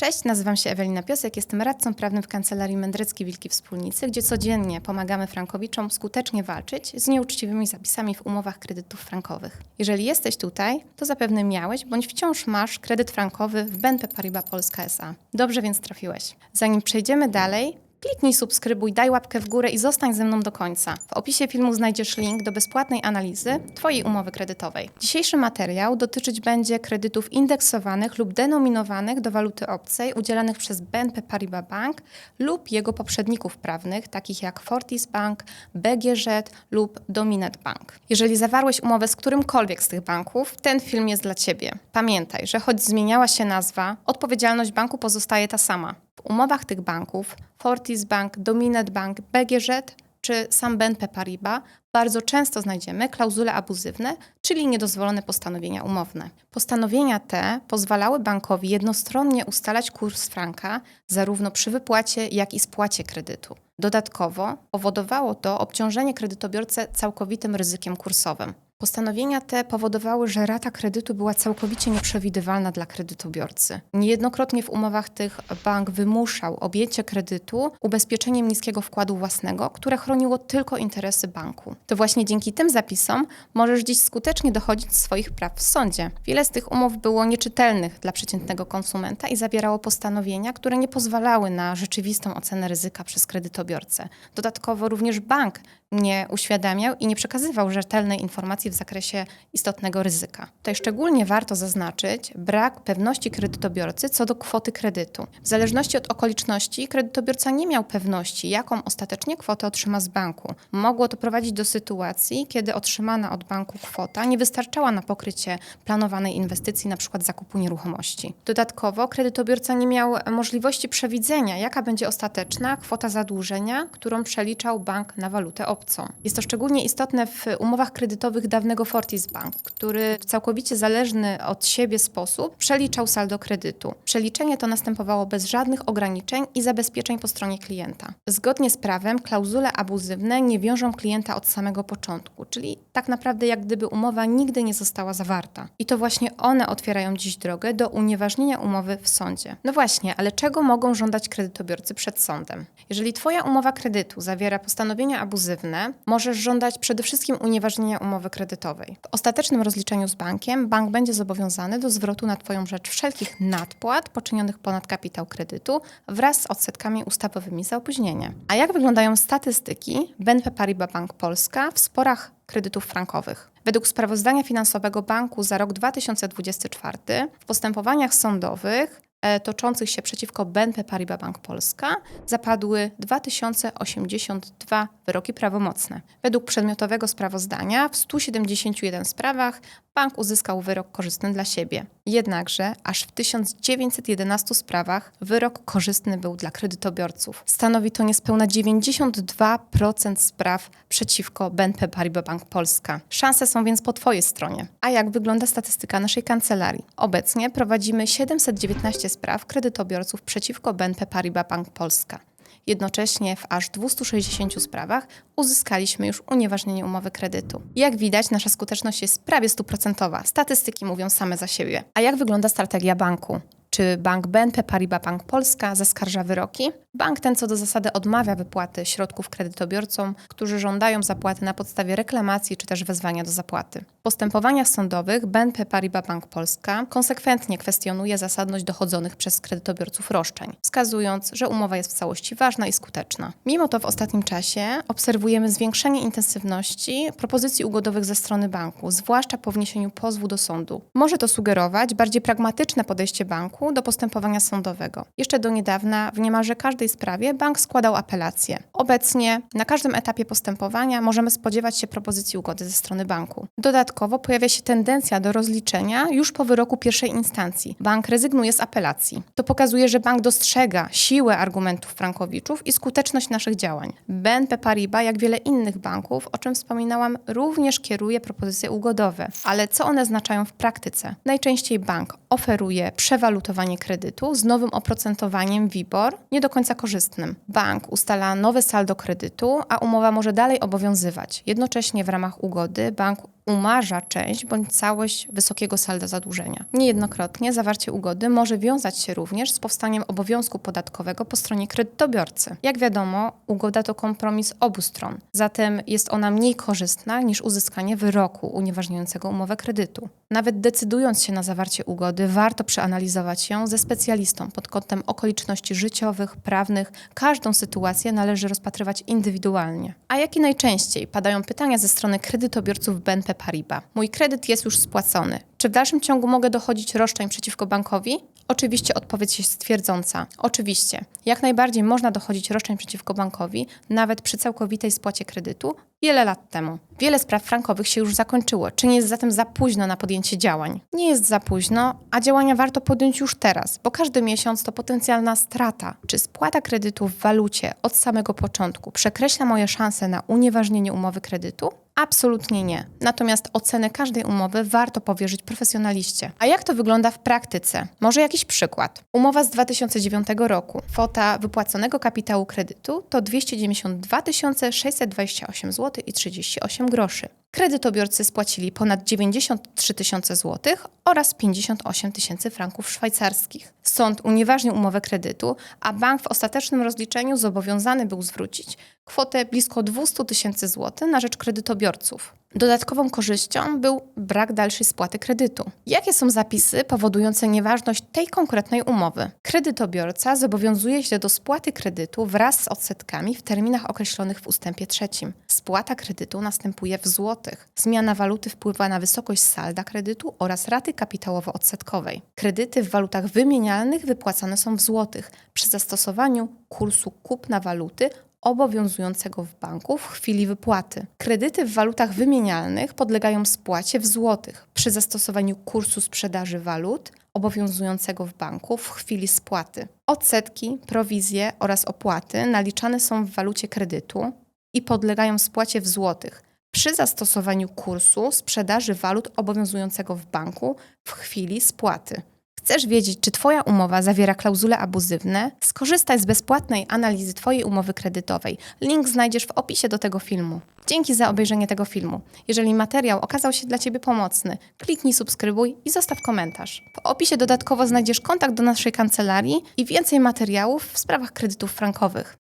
Cześć, nazywam się Ewelina Piosek, jestem radcą prawnym w Kancelarii Mędreckiej Wilki Wspólnicy, gdzie codziennie pomagamy frankowiczom skutecznie walczyć z nieuczciwymi zapisami w umowach kredytów frankowych. Jeżeli jesteś tutaj, to zapewne miałeś bądź wciąż masz kredyt frankowy w BNP Paribas Polska S.A. Dobrze więc trafiłeś. Zanim przejdziemy dalej, Kliknij subskrybuj, daj łapkę w górę i zostań ze mną do końca. W opisie filmu znajdziesz link do bezpłatnej analizy Twojej umowy kredytowej. Dzisiejszy materiał dotyczyć będzie kredytów indeksowanych lub denominowanych do waluty obcej udzielanych przez BNP Paribas Bank lub jego poprzedników prawnych, takich jak Fortis Bank, BGŻ lub Dominet Bank. Jeżeli zawarłeś umowę z którymkolwiek z tych banków, ten film jest dla Ciebie. Pamiętaj, że choć zmieniała się nazwa, odpowiedzialność banku pozostaje ta sama. W umowach tych banków, Fortis Bank, Dominet Bank, BGŻ czy sam BNP Paribas, bardzo często znajdziemy klauzule abuzywne, czyli niedozwolone postanowienia umowne. Postanowienia te pozwalały bankowi jednostronnie ustalać kurs franka zarówno przy wypłacie, jak i spłacie kredytu. Dodatkowo powodowało to obciążenie kredytobiorcę całkowitym ryzykiem kursowym. Postanowienia te powodowały, że rata kredytu była całkowicie nieprzewidywalna dla kredytobiorcy. Niejednokrotnie w umowach tych bank wymuszał objęcie kredytu ubezpieczeniem niskiego wkładu własnego, które chroniło tylko interesy banku. To właśnie dzięki tym zapisom możesz dziś skutecznie dochodzić swoich praw w sądzie. Wiele z tych umów było nieczytelnych dla przeciętnego konsumenta i zawierało postanowienia, które nie pozwalały na rzeczywistą ocenę ryzyka przez kredytobiorcę. Dodatkowo również bank nie uświadamiał i nie przekazywał rzetelnej informacji w zakresie istotnego ryzyka. Tutaj szczególnie warto zaznaczyć brak pewności kredytobiorcy co do kwoty kredytu. W zależności od okoliczności kredytobiorca nie miał pewności, jaką ostatecznie kwotę otrzyma z banku. Mogło to prowadzić do sytuacji, kiedy otrzymana od banku kwota nie wystarczała na pokrycie planowanej inwestycji, np. zakupu nieruchomości. Dodatkowo kredytobiorca nie miał możliwości przewidzenia, jaka będzie ostateczna kwota zadłużenia, którą przeliczał bank na walutę obcą. Jest to szczególnie istotne w umowach kredytowych dawnego Fortis Bank, który w całkowicie zależny od siebie sposób przeliczał saldo kredytu. Przeliczenie to następowało bez żadnych ograniczeń i zabezpieczeń po stronie klienta. Zgodnie z prawem klauzule abuzywne nie wiążą klienta od samego początku, czyli tak naprawdę jak gdyby umowa nigdy nie została zawarta. I to właśnie one otwierają dziś drogę do unieważnienia umowy w sądzie. No właśnie, ale czego mogą żądać kredytobiorcy przed sądem? Jeżeli Twoja umowa kredytu zawiera postanowienia abuzywne, możesz żądać przede wszystkim unieważnienia umowy kredytowej. W ostatecznym rozliczeniu z bankiem bank będzie zobowiązany do zwrotu na Twoją rzecz wszelkich nadpłat poczynionych ponad kapitał kredytu wraz z odsetkami ustawowymi za opóźnienie. A jak wyglądają statystyki BNP Paribas Bank Polska w sporach kredytów frankowych? Według sprawozdania finansowego banku za rok 2024 w postępowaniach sądowych toczących się przeciwko BNP Paribas Bank Polska zapadły 2082 wyroki prawomocne. Według przedmiotowego sprawozdania w 171 sprawach bank uzyskał wyrok korzystny dla siebie. Jednakże aż w 1911 sprawach wyrok korzystny był dla kredytobiorców. Stanowi to niespełna 92% spraw przeciwko BNP Paribas Bank Polska. Szanse są więc po Twojej stronie. A jak wygląda statystyka naszej kancelarii? Obecnie prowadzimy 719 spraw kredytobiorców przeciwko BNP Paribas Bank Polska. Jednocześnie w aż 260 sprawach uzyskaliśmy już unieważnienie umowy kredytu. Jak widać, nasza skuteczność jest prawie stuprocentowa. Statystyki mówią same za siebie. A jak wygląda strategia banku? Czy bank BNP Paribas Bank Polska zaskarża wyroki? Bank ten co do zasady odmawia wypłaty środków kredytobiorcom, którzy żądają zapłaty na podstawie reklamacji czy też wezwania do zapłaty. W postępowaniach sądowych BNP Paribas Bank Polska konsekwentnie kwestionuje zasadność dochodzonych przez kredytobiorców roszczeń, wskazując, że umowa jest w całości ważna i skuteczna. Mimo to w ostatnim czasie obserwujemy zwiększenie intensywności propozycji ugodowych ze strony banku, zwłaszcza po wniesieniu pozwu do sądu. Może to sugerować bardziej pragmatyczne podejście banku do postępowania sądowego. Jeszcze do niedawna w niemalże każdej sprawie bank składał apelację. Obecnie na każdym etapie postępowania możemy spodziewać się propozycji ugody ze strony banku. Dodatkowo pojawia się tendencja do rozliczenia już po wyroku pierwszej instancji. Bank rezygnuje z apelacji. To pokazuje, że bank dostrzega siłę argumentów frankowiczów i skuteczność naszych działań. BNP Paribas, jak wiele innych banków, o czym wspominałam, również kieruje propozycje ugodowe. Ale co one oznaczają w praktyce? Najczęściej bank oferuje przewalutowanie kredytu z nowym oprocentowaniem WIBOR, nie do końca korzystnym. Bank ustala nowe saldo kredytu, a umowa może dalej obowiązywać. Jednocześnie w ramach ugody bank umarza część bądź całość wysokiego salda zadłużenia. Niejednokrotnie zawarcie ugody może wiązać się również z powstaniem obowiązku podatkowego po stronie kredytobiorcy. Jak wiadomo, ugoda to kompromis obu stron, zatem jest ona mniej korzystna niż uzyskanie wyroku unieważniającego umowę kredytu. Nawet decydując się na zawarcie ugody, warto przeanalizować ją ze specjalistą pod kątem okoliczności życiowych, prawnych. Każdą sytuację należy rozpatrywać indywidualnie. A jakie najczęściej padają pytania ze strony kredytobiorców BNP Paribas? Mój kredyt jest już spłacony. Czy w dalszym ciągu mogę dochodzić roszczeń przeciwko bankowi? Oczywiście odpowiedź jest twierdząca. Oczywiście. Jak najbardziej można dochodzić roszczeń przeciwko bankowi, nawet przy całkowitej spłacie kredytu, wiele lat temu. Wiele spraw frankowych się już zakończyło. Czy nie jest zatem za późno na podjęcie działań? Nie jest za późno, a działania warto podjąć już teraz, bo każdy miesiąc to potencjalna strata. Czy spłata kredytu w walucie od samego początku przekreśla moje szanse na unieważnienie umowy kredytu? Absolutnie nie. Natomiast ocenę każdej umowy warto powierzyć profesjonaliście. A jak to wygląda w praktyce? Może jakiś przykład. Umowa z 2009 roku. Kwota wypłaconego kapitału kredytu to 292 628 zł i 38 groszy. Kredytobiorcy spłacili ponad 93 tysiące złotych oraz 58 tysięcy franków szwajcarskich. Sąd unieważnił umowę kredytu, a bank w ostatecznym rozliczeniu zobowiązany był zwrócić kwotę blisko 200 tysięcy złotych na rzecz kredytobiorców. Dodatkową korzyścią był brak dalszej spłaty kredytu. Jakie są zapisy powodujące nieważność tej konkretnej umowy? Kredytobiorca zobowiązuje się do spłaty kredytu wraz z odsetkami w terminach określonych w ustępie trzecim. Spłata kredytu następuje w złotych. Zmiana waluty wpływa na wysokość salda kredytu oraz raty kapitałowo-odsetkowej. Kredyty w walutach wymienialnych wypłacane są w złotych przy zastosowaniu kursu kupna waluty obowiązującego w banku w chwili wypłaty. Kredyty w walutach wymienialnych podlegają spłacie w złotych przy zastosowaniu kursu sprzedaży walut obowiązującego w banku w chwili spłaty. Odsetki, prowizje oraz opłaty naliczane są w walucie kredytu i podlegają spłacie w złotych przy zastosowaniu kursu sprzedaży walut obowiązującego w banku w chwili spłaty. Chcesz wiedzieć, czy Twoja umowa zawiera klauzule abuzywne? Skorzystaj z bezpłatnej analizy Twojej umowy kredytowej. Link znajdziesz w opisie do tego filmu. Dzięki za obejrzenie tego filmu. Jeżeli materiał okazał się dla Ciebie pomocny, kliknij subskrybuj i zostaw komentarz. W opisie dodatkowo znajdziesz kontakt do naszej kancelarii i więcej materiałów w sprawach kredytów frankowych.